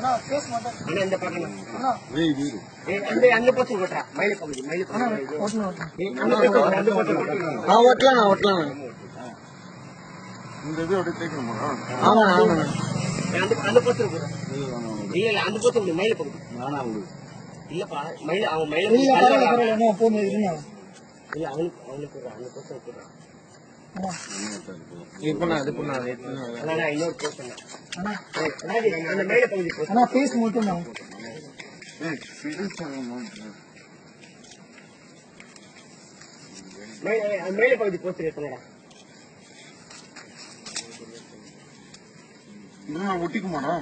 அண்ணா இந்த பக்கம் அண்ணா. வீடு ஏய், அந்த அந்த பக்கம் கொட்டுறா. மயில பகுதி மயில ஓட்டணும் ஓட்டணும். அந்த பக்கம் ஒட்டலாம் இந்த இது அப்படியே தேய்க்கணுமா ஆமா அந்த அந்த பக்கம். இல்ல இல்ல அந்த பக்கம் மயில பகுதி. நானா விடு இல்லப்பா மயில அவன் மயில பகுதி இல்ல அவனுக்கு அவனுக்கு கொடு, அந்த பக்கம் இது பண்ணா நான் இன்னொரு போஸ்ட் அண்ணா பேஸ் மட்டும் தான் மயில பகுதி போஸ்ட் எடுத்துங்கடா ஒட்டிக்குமாடா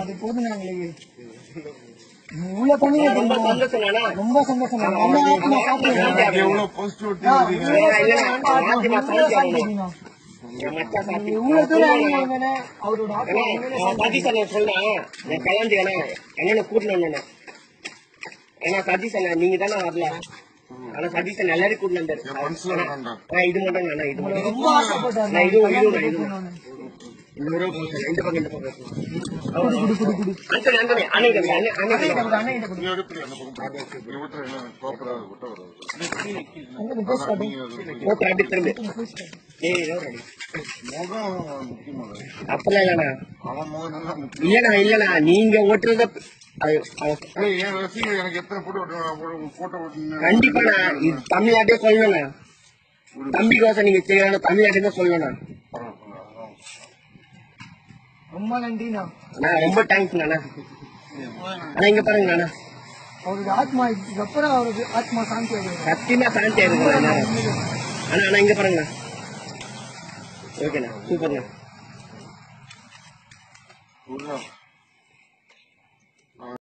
அது போதும் நாங்களே உள்ள ரொம்ப? சந்தோஷம். அண்ணா. ஆத்மா எவ்வளவு போஸ்ட் ஒட்டி சதீஷ் அண்ணா ஏன்னா சதீஷ் அண்ணா நீங்க தானே வரல ஆனா சதீஷ் எல்லாரும் கூட்டினு வந்தாரு இது மட்டும் அண்ணா இது மட்டும் இந்த ஒரு போஸ்ட் இந்த பக்கம் இந்த பக்கம் அந்தனி அந்தனி அண்ணன் அண்ணன் அண்ணன் அண்ணா, இதை கொடு. நீ அந்த பக்கம் என்ன வராது நீங்க ஓகே அப்படி ஏய் இல்லண்ணா அவன் மோகம் நல்லா இல்லண்ணா நீங்க ஓட்டுறத அது எனக்கு எத்தனை போட்டோ போட்டோ கண்டிப்பாண்ணா தமிழ்நாட்டே சொல்லணும்ண்ணா தம்பிக்கோசம் நீங்க செய்யணும் தமிழ்நாட்டே தான் சொல்லணும்ண்ணா ரொம்ப நன்றிண்ணா அண்ணா ரொம்ப தேங்க்ஸ்ண்ணா அண்ணா. இங்க பாருங்க அண்ணா. அவரோட ஆத்மா இதுக்கப்புறம் அவருக்கு ஆத்மா சாந்தி அடையும் சத்தியமா சாந்தி ஆயிருக்குண்ணா அண்ணா. அண்ணா இங்க பாருங்கண்ணா ஓகேண்ணா சூப்பர்ண்ணா.